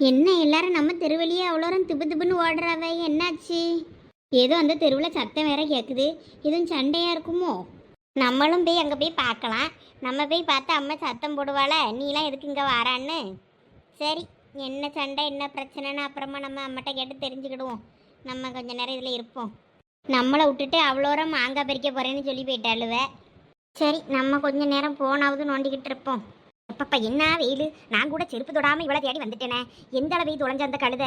என்ன எல்லாரும் நம்ம தெருவழியே அவ்வளோரம் திப்பு திப்புன்னு ஓடுறாவ? என்னாச்சு? ஏதோ அந்த தெருவில் சத்தம் வேற கேட்குது எதுவும் சண்டையாக இருக்குமோ? நம்மளும் போய் அங்கே போய் பார்க்கலாம். நம்ம போய் பார்த்து அம்மா சத்தம் போடுவாள நீலாம் எதுக்கு இங்கே வாரான்னு? சரி என்ன சண்டை என்ன பிரச்சனைன்னு அப்புறமா நம்ம அம்மாட்ட கேட்டு தெரிஞ்சுக்கிடுவோம். நம்ம கொஞ்ச நேரம் இதில் இருப்போம். நம்மளை விட்டுட்டு அவ்வளோரம் மாங்காய் பறிக்க போகிறேன்னு சொல்லி போயிட்டாளுவ. சரி நம்ம கொஞ்ச நேரம் போனாவது நோண்டிக்கிட்டு இருப்போம். அப்பப்பா என்ன வெயில்? நான் கூட செருப்பு தொடாம இவ்வளோ தேடி வந்துட்டேனே. எந்த அளவு தொலைஞ்ச அந்த கழுத?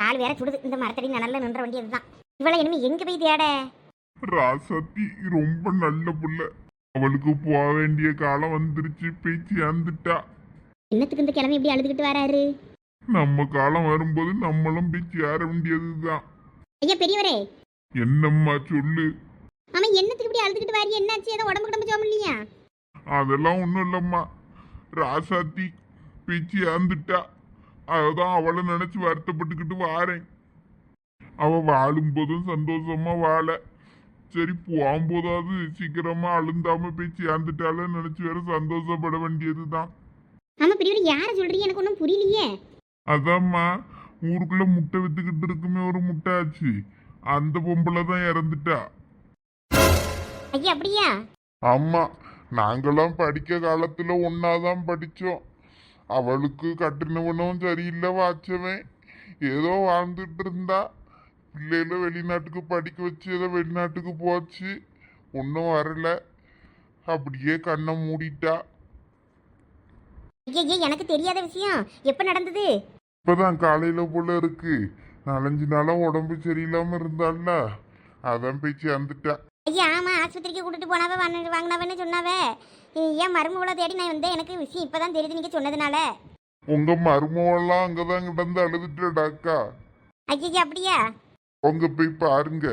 கால் வேற சுடுது. இந்த மரத்தடி நிழல்ல நின்ற வேண்டியதுதான் இவ்வளோ இனிமே எங்க போய் தேட? ராசாத்தி ரொம்ப நல்ல புள்ள. அவளுக்கு போக வேண்டிய காலம் வந்துருச்சு. போய் சேர்ந்துட்டா என்னத்துக்கு இந்த கிழமை இப்படி அழுதுகிட்டு வராரு? நம்ம காலம் வரும்போது நம்மளும் போய் சேர வேண்டியதுதான் ஐயா பெரியவரே. என்னம்மா சொல்லு? ஆமா என்னத்துக்கு இப்படி அழுதுகிட்டு வாரி? என்னாச்சு? ஏதோ உடம்பு கிடம்பு சோம் இல்லையா? அதெல்லாம் ஒன்றும் இல்லம்மா. ராசாத்தி போய் சேர்ந்துட்டா அதான் அவளை நினைச்சு வருத்தப்பட்டுக்கிட்டு வாரேன். அவ வாழும்போதும் சந்தோஷமா வாழ. சரி போகும்போதாவது சீக்கிரமா அழுந்தாம போய் சேர்ந்துட்டாலும் நினைச்சு வேற சந்தோஷப்பட வேண்டியதுதான். ஆமா பெரியவர் யாரை சொல்றீங்க? எனக்கு ஒன்றும் புரியலையே. அதாம்மா ஊருக்குள்ள முட்டை வித்துக்கிட்டு இருக்குமே ஒரு முட்டை ஆச்சு. அந்த பொம்பளை தான் இறந்துட்டா. ஐயா அப்படியா? ஆமா நாங்களாம் படிக்க காலத்துல ஒன்னாதான் படிச்சோம். அவளுக்கு கட்டினவனும் சரியில்லை வாச்சவன். ஏதோ வாழ்ந்துட்டு இருந்தா பிள்ளைகள வெளிநாட்டுக்கு படிக்க வச்சு ஏதோ வெளிநாட்டுக்கு போச்சு. ஒன்றும் வரல. அப்படியே கண்ணை மூடிட்டா. ஐயா எனக்கு தெரியாத விஷயம். எப்போ நடந்தது? இப்பதான் காலையில போல இருக்கு. நாலஞ்சு நாளா உடம்பு சரியில்லாம இருந்தால அதான் போய் சேர்ந்துட்டா ஐயா ஆமா ஆஸ்பத்திரிக்கு கூட்டிட்டு போனாவ வாங்க- வாங்கினவன்னு சொன்னாவ. ஏன் மருமகளை தேடி நான் வந்தேன் எனக்கு விஷயம் இப்பதான் தெரியுது நீங்க சொன்னதுனால. உங்க மருமவெல்லாம் அங்கதான் கிடந்து அழுதுட்டடாக்கா ஐயா அப்படியா? உங்க போய் பாருங்க.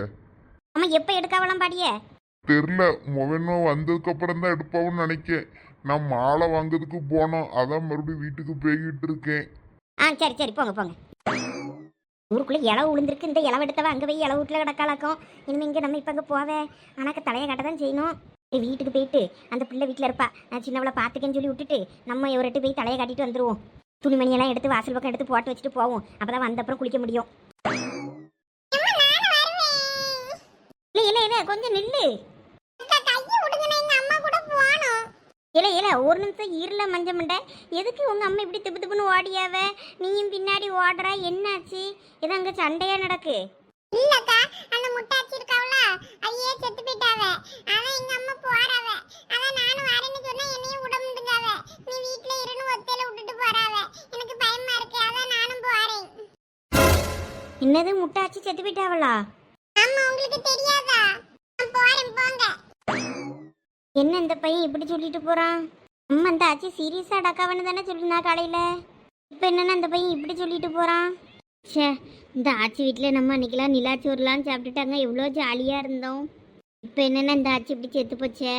ஆமா எப்போ எடுக்காவலாம் பாடிய? தெரில மொபைலும் வந்ததுக்கு அப்புறம் தான் எடுப்பாவும் நினைக்கேன். நான் மாலை வாங்குறதுக்கு போனோம் அதான் மறுபடியும் வீட்டுக்கு போய்கிட்டு இருக்கேன். ஆ சரி சரி போங்க போங்க. ஊருக்குள்ள இளவு விழுந்திருக்கு இந்த இளவு எடுத்தவ அங்கே போய் இளவு வீட்டில் கிடக்காளாக்கும். இனிமே இங்கே நம்ம இப்போ அங்கே போவே. ஆனாக்க தலையை கட்ட தான் செய்யணும் வீட்டுக்கு போயிட்டு அந்த பிள்ளை வீட்டில் இருப்பா. நான் சின்னவளை பார்த்துக்கேன்னு சொல்லி விட்டுட்டு நம்ம இவர்கிட்ட போய் தலையை கட்டிட்டு வந்துருவோம். துணிமணியெல்லாம் எடுத்து வாசல் பக்கம் எடுத்து போட்டு வச்சுட்டு போவோம். அப்பதான் வந்த அப்புறம் குளிக்க முடியும். இல்ல இல்ல இல்ல கொஞ்சம் நில்லு. இல்ல இல்ல ஒரு நிமிஷம் இருல மஞ்ச மண்டை எதுக்கு உங்க அம்மா இப்படி திப்பு திப்புன்னு ஓடியாவ? நீயும் பின்னாடி ஓடுறா என்னாச்சு? இது அங்க சண்டையா நடக்கு. இல்லக்கா அந்த முட்டாச்சி இருக்காவல ஐயே செத்து போயிட்டாவ. அதான் எங்க அம்மா போறாவ. அதான் நானும் வரேன்னு சொன்னா என்னையும் விட முடிஞ்சாவ. நீ வீட்ல இருன்னு ஒத்தையில விட்டுட்டு போறாவ. எனக்கு பயமா இருக்கு. அதான் நானும் போறேன். என்னது முட்டாச்சி செத்து போயிட்டாவளா? அம்மா உங்களுக்கு தெரியாதா? என்ன இந்த பையன் இப்படி சொல்லிட்டு போறான்? அம்மா அந்த ஆச்சி சீரியஸா டக்காவன்னு தானே சொல்லினா காலையில? இப்போ என்னன்னா அந்த பையன் இப்படி சொல்லிட்டு போறான்? ச்சே இந்த ஆச்சி வீட்டில் நம்ம அன்னைக்கெல்லாம் நிலாச்சோறுலாம் சாப்பிட்டுட்டாங்க. எவ்வளோ ஜாலியாக இருந்தோம். இப்போ என்னன்னா இந்த ஆச்சி இப்படி செத்து போச்சே?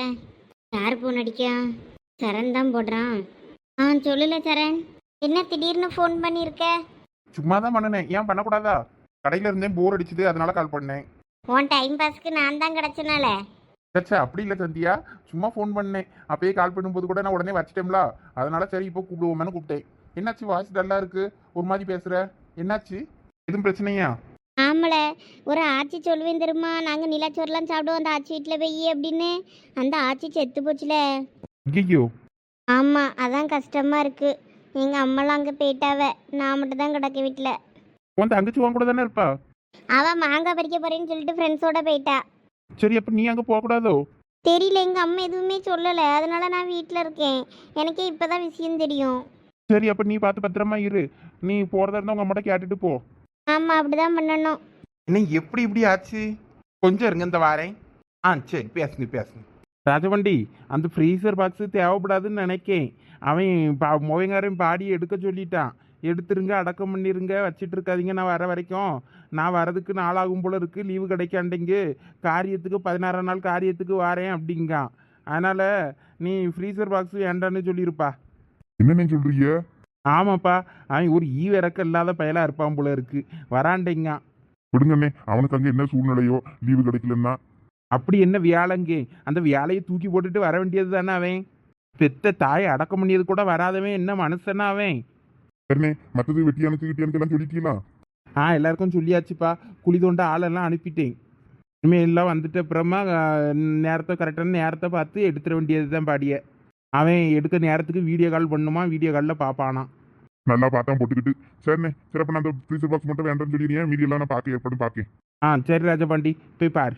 யார் ஃபோன் அடிக்கா? சரண் தான் போடுறான். ஆ சொல்லல சரண். என்ன திடீர்னு ஃபோன் பண்ணியிருக்க சும்மா தான் பண்ணினேன். ஏன் பண்ணக்கூடாதா? கடையில் இருந்தேன் போர் அடிச்சுது அதனால கால் பண்ணேன். உன் டைம் பாஸ்க்கு நான் தான் கிடச்சனால. சச்சா அப்படி இல்லை சந்தியா. சும்மா ஃபோன் பண்ணேன் அப்பயே கால் பண்ணும்போது கூட நான் உடனே வச்சிட்டேன்ல அதனால சரி இப்போ கூப்பிடுவோமேனு கூப்பிட்டேன். என்னாச்சு வாய்ஸ் டல்லா இருக்கு? ஒரு மாதிரி பேசுற? என்னாச்சு? எதுவும் பிரச்சனையா? ஆமல. ஒரு ஆச்சி சொல்லுவேன் தெரியுமா? நாங்கள் நிலாச்சோறுலாம் சாப்பிடுவோம் அந்த ஆச்சி வீட்டில் போய் அப்படின்னு. அந்த ஆச்சி செத்து போச்சுல. ஐயோ ஆமாம் அதான் கஷ்டமாக இருக்குது எங்கள் அம்மாலாம் அங்கே போயிட்டாவ. நான் மட்டும் தான் கிடக்க வீட்டில். உன் தங்கச்சி உன் கூட தானே இருப்பா? அவள் மாங்காய் பறிக்க போகிறேன்னு சொல்லிட்டு ஃப்ரெண்ட்ஸோட போயிட்டா. சரி அப்போ நீ அங்கே போகக்கூடாதோ? தெரியல எங்கள் அம்மா எதுவுமே சொல்லலை. அதனால நான் வீட்டில் இருக்கேன். எனக்கே இப்போ தான் விஷயம் தெரியும். சரி அப்போ நீ பார்த்து பத்திரமா இரு. நீ போகிறதா இருந்தால் உங்கள் அம்மாட்ட கேட்டுட்டு போ. ஆமாம் அப்படி தான் பண்ணணும். என்ன எப்படி இப்படி ஆச்சு? கொஞ்சம் இருங்க இந்த வாரேன். ஆ சரி பேசுங்க பேசுங்க. ராஜவண்டி அந்த ஃப்ரீசர் பாக்ஸு தேவைப்படாதுன்னு நினைக்கேன். அவன் பா மொவைங்காரன் பாடி எடுக்க சொல்லிட்டான். எடுத்துருங்க அடக்கம் பண்ணிருங்க வச்சிட்டு இருக்காதீங்க நான் வர வரைக்கும். நான் வரதுக்கு நாளாகும் போல இருக்கு லீவு கிடைக்காண்டிங்க. காரியத்துக்கு பதினாறாம் நாள் காரியத்துக்கு வாரேன் அப்படிங்கான் அதனால் நீ ஃப்ரீசர் பாக்ஸ் வேண்டான்னு சொல்லியிருப்பா என்னன்னு சொல்றீங்க? ஆமாப்பா அவன் ஒரு ஈவிறக்கம் இல்லாத பயலாக இருப்பான் போல இருக்கு. வராண்டிங்கான் விடுங்கண்ணே அவனுக்கு அங்க என்ன சூழ்நிலையோ லீவு கிடைக்கலன்னா? அப்படி என்ன வியாழங்கே? அந்த வியாழையை தூக்கி போட்டுட்டு வர வேண்டியது தானே அவன்? பெத்த தாயை அடக்கம் பண்ணியது கூட வராதவன் என்ன மனுஷனா அவன்? சரிண்ணே மற்றது வெட்டியானுக்கு கிட்டியானுக்கு எல்லாம் சொல்லிட்டீங்களா? ஆ எல்லாருக்கும் சொல்லியாச்சுப்பா. குழி தோண்ட ஆளெல்லாம் அனுப்பிட்டேன். இனிமேல் எல்லாம் வந்துட்ட அப்புறமா நேரத்தை கரெக்டான நேரத்தை பார்த்து எடுத்துட வேண்டியது தான் பாடிய. அவன் எடுக்க நேரத்துக்கு வீடியோ கால் பண்ணுமா வீடியோ காலில் பார்ப்பானா. நல்லா பார்த்தா போட்டுக்கிட்டு. சரிண்ணே சரி அப்ப நான் அந்த ஃப்ரீசர் பாக்ஸ் மட்டும் வேண்டாம்னு சொல்லிடுறேன். மீதி எல்லாம் நான் பார்க்க ஏற்பாடு பார்க்கேன். ஆ சரி ராஜபாண்டி போய் பாரு.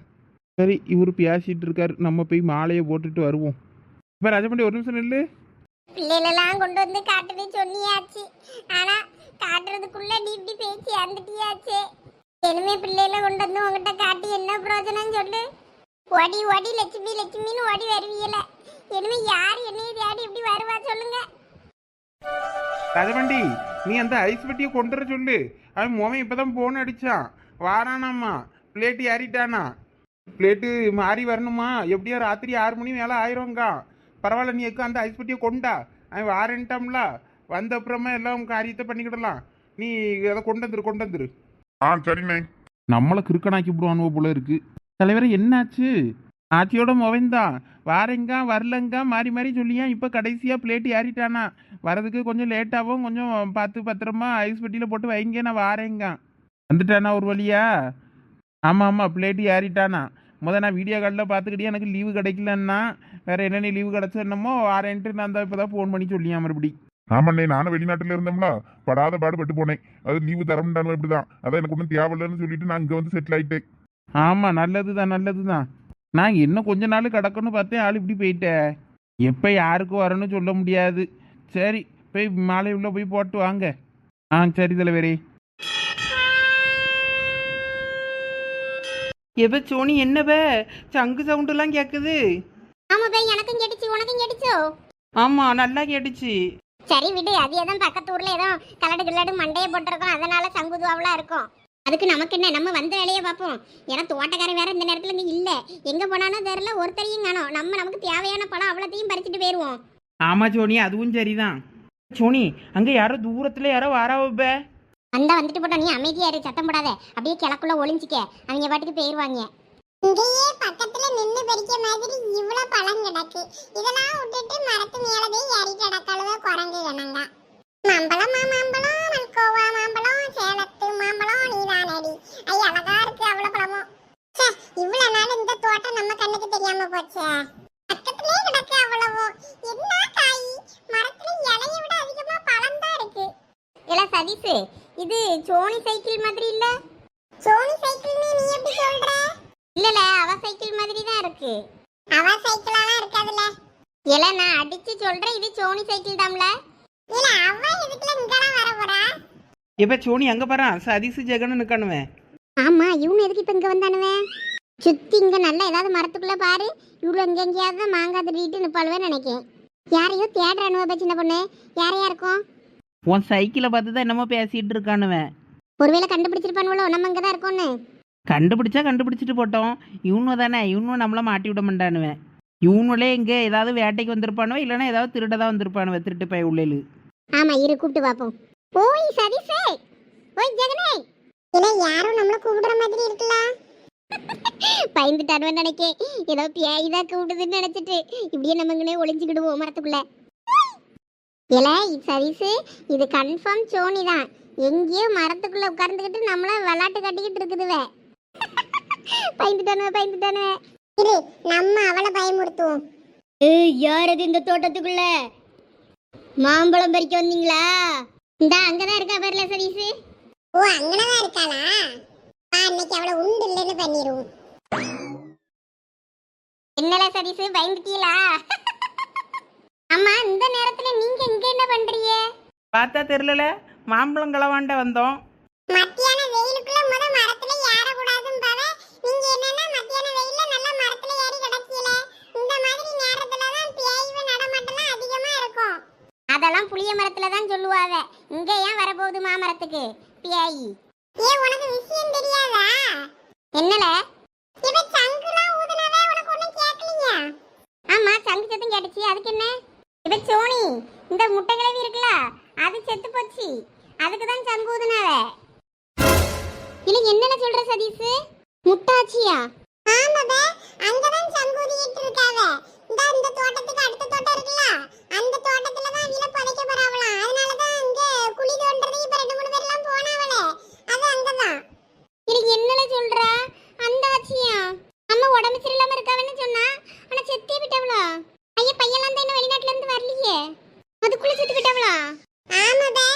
சரி இவர் பேசிட்டு இருக்காரு. நம்ம போய் மாலையை போட்டுட்டு வருவோம். இப்போ ராஜபாண்டி ஒரு நிமிஷம் நில்லு. பிள்ளைகளெல்லாம் கொண்டு வந்து காட்டுறது சொன்னியாச்சு. ஆனா காட்டுறதுக்குள்ள நீ இப்படி பேசி இறந்துட்டியாச்சு இனிமே பிள்ளைகளை கொண்டு வந்து உங்ககிட்ட காட்டி என்ன பிரயோஜனம் சொல்லு? ஓடி ஓடி லட்சுமி லட்சுமின்னு ஓடி வருவியல. இனிமே யார் என்னைய தேடி இப்படி வருவா சொல்லுங்க. கதவண்டி நீ அந்த ஐஸ் பெட்டியை கொண்டு வர சொல்லு. அவன் மோவன் இப்பதான் போன் அடிச்சான். வாரானாம்மா. பிளேட்டு ஏறிட்டானா. பிளேட்டு மாறி வரணுமா? எப்படியோ ராத்திரி ஆறு மணி மேலே ஆயிரும்க்கா பரவாயில்ல நீ எக்கு அந்த ஐஸ் பெட்டியை கொண்டா? அவன் வாரன்ட்டாம்ல வந்த அப்புறமா எல்லாம் காரியத்தை பண்ணிக்கிடலாம். நீ அதை கொண்டு வந்துரு கொண்டு வந்துரு. ஆ சரிண்ணே. நம்மளை கிறுக்கனாக்கி விடுவானுவோ போல இருக்கு. தலைவரே என்னாச்சு? ஆச்சியோட மொவன் தான் வாரங்க வரலங்க மாறி மாறி சொல்லியா? இப்போ கடைசியாக பிளேட் ஏறிட்டானா? வரதுக்கு கொஞ்சம் லேட்டாகவும் கொஞ்சம் பார்த்து பத்திரமா ஐஸ் பெட்டியில் போட்டு வைங்க நான் வாரேங்க. வந்துட்டானா ஒரு வழியா? ஆமாம் ஆமாம் பிளேட்டு ஏறிட்டானா. முத நான் வீடியோ காலில் பார்த்துக்கிட்டே எனக்கு லீவு கிடைக்கலன்னா வேற என்னென்ன லீவு கிடச்சோ என்னமோ வாரேன்ட்டு நான் தான் இப்போ தான் ஃபோன் பண்ணி சொல்லியா மறுபடி? ஆமாண்ணே நானும் வெளிநாட்டுல இருந்தோம்ல. படாத பாடுபட்டு போனேன். அது லீவு தரமுண்டானு இப்படிதான். அதான் எனக்கு ஒன்றும் தேவையில்லைன்னு சொல்லிட்டு நான் இங்க வந்து செட்டில் ஆயிட்டேன். ஆமாம் நல்லது தான் நல்லது தான் நான் இன்னும் கொஞ்ச நாள் கிடக்குன்னு பார்த்தேன். ஆள் இப்படி போயிட்டேன் எப்போ யாருக்கு வரணும்னு சொல்ல முடியாது. சரி போய் மாலை உள்ள போய் போட்டு வாங்க. ஆ சரி தலைவரே. எப்ப சோனி என்னவ சங்கு சவுண்டெல்லாம் கேட்குது ஆமா பை எனக்கும் கேட்டுச்சு உனக்கும் கேட்டுச்சோ? ஆமா நல்லா கேட்டுச்சு. சரி விடு அது எதுவும் பக்கத்து ஊர்ல ஏதோ கலடு கில்லடு மண்டையை போட்டிருக்கோம். அதனால சங்குதுவாவெல்லாம் இருக்கும். அதுக்கு நமக்கு என்ன? நம்ம வந்த வேலையை பார்ப்போம். ஏன்னா தோட்டக்காரன் வேற இந்த நேரத்துல இங்க இல்ல. எங்க போனானோ தெரியல ஒருத்தரையும் காணோம். நம்ம நமக்கு தேவையான பழம் அவ்வளோத்தையும் பறிச்சுட்டு போயிருவோம். ஆமா சோனி அதுவும் சரிதான். சோனி அங்க யாரோ தூரத்துல யாரோ வாராவப்ப வந்தா வந்துட்டு போட்டோம் நீ அமைதியா இரு சத்தம் போடாத. அப்படியே கிழக்குள்ள ஒளிஞ்சிக்க. அவங்க பாட்டுக்கு போயிருவாங்க. இங்கேயே பக்கத்துல நின்னு பறிக்க மாதிரி இவ்வளவு பழம் கிடக்கு. இதெல்லாம் விட்டுட்டு மரத்து மேலதே ஏறி கிடக்காளுவ குரங்கு கணங்க மாம்பழம் மாம்பழம் மல்கோவா மாம்பழம் சேலத்து மாம்பழம் நீதானடி ஐ அழகா இருக்கு அவ்வளவு பழமும். ச்சே இவ்வளவு நாள் இந்த தோட்டம் நம்ம கண்ணுக்கு தெரியாம போச்சே. பக்கத்துலயே கிடக்கு அவ்வளவு. என்ன காய் மரத்துல இலையை விட அதிகமா பழம் தான் இருக்கு. இல்ல சதீஷ் இது சோனி சைக்கிள் மாதிரி இல்ல. சோனி சைக்கிள்னு நீ எப்படி சொல்ற? இல்லல அவ சைக்கிள் மாதிரி தான் இருக்கு. அவ சைக்கிளாலாம் இருக்காதுல இல்ல நான் அடிச்சு சொல்றேன் இது சோனி சைக்கிள் தான்ல இல்ல அவ இதுக்குள்ள இங்கலாம் வர போறா. எப்ப சோனி அங்க பாரு சதீஷ் ஜெகன் நிக்கணுவேன் ஆமா இவனு எதுக்கு இப்ப இங்க வந்தானுவே? சுத்தி இங்க நல்லா ஏதாவது மரத்துக்குள்ள பாரு இவ்வளவு இங்க எங்கேயாவது தான் மாங்காய் திருடிட்டு நிப்பாளுவே நினைக்கேன். யாரையோ தேடுறானுவ சின்ன பொண்ணு. யாரையா இருக்கும்? உன் சைக்கிளை பார்த்து தான் என்னமோ பேசிட்டு இருக்கானுவேன். ஒருவேளை கண்டுபிடிச்சிருப்பானுவளோ நம்ம இங்க தான் இருக்கோம்னு கண்டுபிடிச்சா கண்டுபிடிச்சிட்டு போட்டோம். இவனும் தானே இவனும் நம்மள மாட்டி விட மாட்டானுவேன். இவனுலே எங்க ஏதாவது வேட்டைக்கு வந்திருப்பானோ இல்லைன்னா ஏதாவது திருட தான் வந்திருப்பானுவ திருட்டு பய உள்ளேலு. ஆமா இரு கூப்பிட்டு பாப்போம். ஓய் சதீஷே! ஓய் ஜெகனே! இல்ல யாரும் நம்மள கூப்பிடுற மாதிரி இருக்குல்ல? பயந்துட்டானுவ நினைக்கேன். ஏதோ பேய் தான் கூப்பிடுதுன்னு நினைச்சிட்டு. இப்படியே நம்ம இங்கனே ஒளிஞ்சுக்கிடுவோம் மரத்துக்குள்ள. இல்ல சதீஷ் இது கன்ஃபார்ம் சோனி தான். எங்கேயோ மரத்துக்குள்ள உட்கார்ந்துக்கிட்டு நம்மள விளாட்டு கட்டிக்கிட்டு இருக்குதுவே. பயந்துட்டானுவ பயந்துட்டானுவ. இரு நம்ம அவளை பயமுறுத்துவோம். ஏய் யார் அது இந்த தோட்டத்துக்குள்ள? மாம்பழம் பறிக்க வந்தீங்களா? இந்த அங்கதான் இருக்கா பேர்ல சதீஷ். ஓ அங்கனதான் இருக்காளா? வா இன்னைக்கு அவளை உண்டு இல்லைன்னு பண்ணிடுவோம் என்னல சதீஷ் பயந்துட்டீங்களா அம்மா இந்த நேரத்துல நீங்க இங்க என்ன பண்றீங்க? பார்த்தா தெரியல மாம்பழம் களவாண்ட வந்தோம். மத்தியான வெயிலுக்குள்ள முத மரத்துல ஏற கூடாதுன்னு பாவ. நீங்க என்னன்னா மத்தியான வெயில்ல நல்ல மரத்துல ஏறி கிடக்கீல. இந்த மாதிரி நேரத்துல தான் பேய்வு நடமாட்டலாம் அதிகமா இருக்கும். அதெல்லாம் புளிய மரத்துல தான் சொல்லுவாங்க இங்க ஏன் வரப்போகுது மாமரத்துக்கு? பேய். ஏ உனக்கு விஷயம் தெரியாதா? என்னல? இவ சங்குலாம் ஊதுனவே உனக்கு ஒண்ணும் கேட்கலையா ஆமா சங்கு சத்தம் கேட்டுச்சு. அதுக்கு என்ன? இது சோனி இந்த முட்டை கிழவி இருக்குல்ல அது செத்து போச்சு. அதுக்கு தான் சங்கூதுனாவே ஊதுனாவ என்னென்ன சொல்ற சதீஷ்? முட்டாச்சியா ஆமாபே அங்கதான் சங்கூதிட்டு இருக்காவ இந்த இந்த தோட்டத்துக்கு அடுத்த தோட்டம் இருக்குல்ல அந்த தோட்டத்துல தான் வீல புதைக்க போறாவலாம் அதனால தான் இங்க குழி தோன்றதுக்கு இப்ப ரெண்டு மூணு பேர் எல்லாம் போனாவளே அது அங்கதான் எனக்கு என்னல சொல்றா அந்த ஆச்சியா அம்மா உடம்பு சரியில்லாம இருக்காவன்னு சொன்னா ஆனா செத்தே விட்டவளா ஐயா பையெல்லாம் தான் இன்னும் வெளிநாட்டுல இருந்து வரலையே அதுக்குள்ள செத்து விட்டவளா ஆமாடா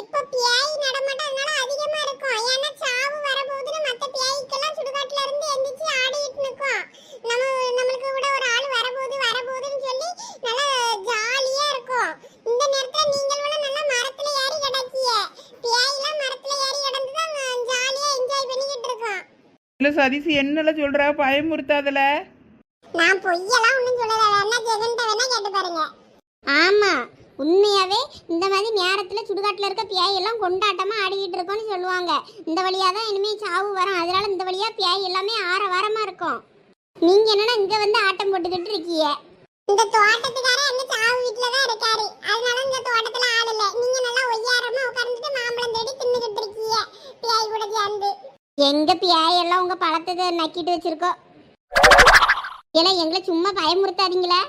இப்ப பியாய் நடமாட்டம் அதனால அதிகமா இருக்கும் ஏன்னா சாவு வரப்போகுதுன்னு மத்த பியாய்க்கெல்லாம் சுடுகாட்டுல இருந்து எந்திரிச்சு ஆடிட்டு நிக்கும் நம்ம நம்மளுக்கு கூட ஒரு ஆள் வரப்போகுது வரப்போகுதுன்னு சொல்லி நல்லா ஜாலியா இருக்கும் இந்த நேரத்துல நீங்கள் கூட நல்லா மரத்துல ஏறி கிடக்கிய பியாய்லாம் மரத்துல ஏறி கிடந்து தான் ஜாலியா என்ஜாய் பண்ணிக்கிட்டு இருக்கோம் இல்லை சதீஷ் என்னல சொல்கிறா பயமுறுத்தாதல. நான் பொய்யெல்லாம் ஒண்ணும் சொல்லல. வேணா ஜெகன்ட்ட வேணா கேட்டு பாருங்க. ஆமா உண்மையாவே இந்த மாதிரி நேரத்துல சுடுகாட்டுல இருக்க பியாய் எல்லாம் கொண்டாட்டமா ஆடிக்கிட்டு இருக்கோம்னு சொல்லுவாங்க. இந்த வழியா தான் இனிமே சாவு வரும். அதனால இந்த வழியா பியாய் எல்லாமே ஆற வாரமா இருக்கும். நீங்க என்னன்னா இங்க வந்து ஆட்டம் போட்டுக்கிட்டு இருக்கீங்க. இந்த தோட்டத்துக்காரர் என்ன சாவு வீட்டுல தான் இருக்காரு. அதனால இந்த தோட்டத்துல ஆள் இல்ல. நீங்க நல்லா ஒய்யாரமா உட்கார்ந்துட்டு மாம்பழம் தேடி தின்னுகிட்டு இருக்கீங்க. பியாய் கூட சேர்ந்து. எங்க பியாய் எல்லாம் உங்க பழத்தை நக்கிட்டு வச்சிருக்கோம் ஏன்னா எங்களை சும்மா பயமுறுத்தாதீங்களே.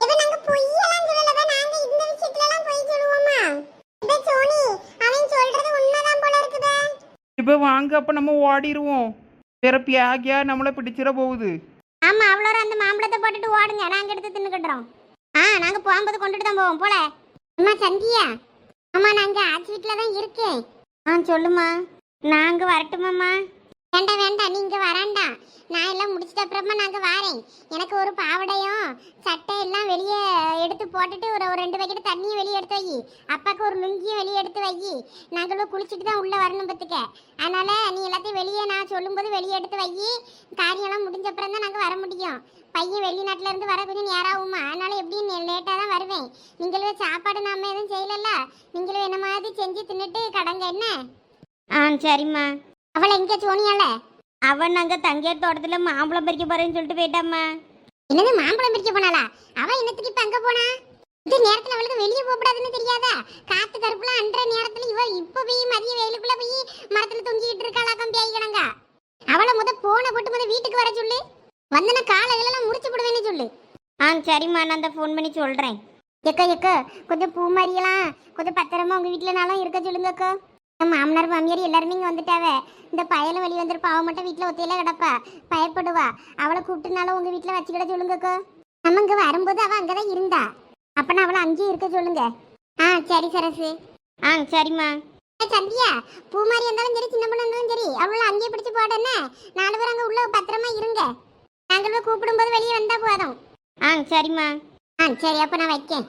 இப்ப நாங்க பொய்யெல்லாம் சொல்லலவா நாங்க இந்த விஷயத்துல எல்லாம் பொய் சொல்லுவோமா? இப்ப சோனி அவன் சொல்றது உண்மைதான் போல இருக்குதே. இப்போ வாங்க அப்போ நம்ம ஓடிடுவோம் வேற பியாகியா நம்மளை பிடிச்சிட போகுது. ஆமா அவ்வளோ அந்த மாம்பழத்தை போட்டுட்டு ஓடுங்க. நாங்க எடுத்து தின்னுக்கிட்டுறோம் ஆ நாங்க போகும்போது கொண்டுட்டு தான் போவோம். போல. அம்மா சந்தியா? அம்மா நாங்க ஆச்சி வீட்டில் தான் இருக்கேன். ஆ சொல்லுமா. நாங்க வரட்டுமாம்மா வேண்டாம் வேண்டாம் நீங்க வராண்டா. நான் எல்லாம் முடிச்சிட்ட அப்புறமா நாங்க வாரேன். எனக்கு ஒரு பாவடையும் சட்டை எல்லாம் வெளியே எடுத்து போட்டுட்டு ஒரு ஒரு ரெண்டு பக்கெட் தண்ணியும் வெளியே எடுத்து வை. அப்பாவுக்கு ஒரு லுங்கியும் வெளியே எடுத்து வை. நாங்களும் குளிச்சுட்டு தான் உள்ள வரணும் பத்துக்க. அதனால நீ எல்லாத்தையும் வெளியே நான் சொல்லும்போது வெளியே எடுத்து வை. காரியம்லாம் முடிஞ்ச அப்புறம் தான் நாங்கள் வர முடியும். பையன் வெளிநாட்டுல இருந்து வர கொஞ்சம் நேரம் ஆகுமா? அதனால எப்படியும் லேட்டாக தான் வருவேன். நீங்களும் சாப்பாடு நாம எதுவும் செய்யலல்ல? நீங்களும் என்ன மாதிரி செஞ்சு தின்னுட்டு கடங்க என்ன? ஆ சரிம்மா. அவளை எங்க சோனியால அவன் நாங்க தங்கையர் தோட்டத்துல மாம்பழம் பறிக்க போறேன்னு சொல்லிட்டு போயிட்டாம்மா. என்னது மாம்பழம் பறிக்க போனாளா? அவ என்னத்துக்கு இப்ப அங்க போனா? இந்த நேரத்துல அவளுக்கு வெளியே போகக்கூடாதுன்னு தெரியாதா? காத்து கருப்புலாம் அன்ற நேரத்துல இவ இப்ப போய் மதிய வெயிலுக்குள்ள போய் மரத்துல தொங்கிட்டு இருக்காளாக்கம் பேய் கிடங்க அவளை முத போன போட்டு முத வீட்டுக்கு வர சொல்லு. வந்தன காலையிலலாம் முடிச்சு போடுவேன்னு சொல்லு. ஆ சரிம்மா நான் அந்த ஃபோன் பண்ணி சொல்கிறேன் எக்கா எக்கா கொஞ்சம் பூ மாதிரியெல்லாம் கொஞ்சம் பத்திரமா உங்கள் வீட்டிலனாலும் இருக்க சொல்லுங்க அக்கா மாமனார் மாமியார் எல்லாருமே இங்கே வந்துட்டாவ. இந்த பயலும் வெளியே வந்துருப்பா. அவ மட்டும் வீட்டில் ஒத்தையில கிடப்பா. பயப்படுவா. அவளை கூப்பிட்டுனாலும் உங்கள் வீட்டில் வச்சுக்கிட சொல்லுங்க அக்கா நம்ம இங்கே வரும்போது அவள் அங்கே தான் இருந்தா. அப்போ நான் அவளை அங்கேயே இருக்க சொல்லுங்க. ஆ சரி சரசு. ஆ சரிம்மா. சந்தியா பூ மாதிரி இருந்தாலும் சரி சின்ன பொண்ணு இருந்தாலும் சரி அவளை அங்கேயே பிடிச்சி போடனே நாலு பேர் அங்கே உள்ள பத்திரமா இருங்க. நாங்களும் கூப்பிடும்போது வெளியே வந்தா போதும். ஆ சரிம்மா. ஆ சரி அப்போ நான் வைக்கேன்.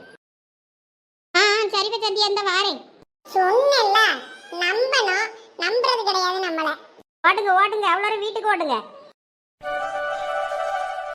ஆ ஆ சரிப்பா சந்தியா இந்த வாரேன். சொன்னல நம்பணும். நம்புறது கிடையாது நம்மள. ஓட்டுங்க ஓட்டுங்க எவ்வளோ வீட்டுக்கு ஓட்டுங்க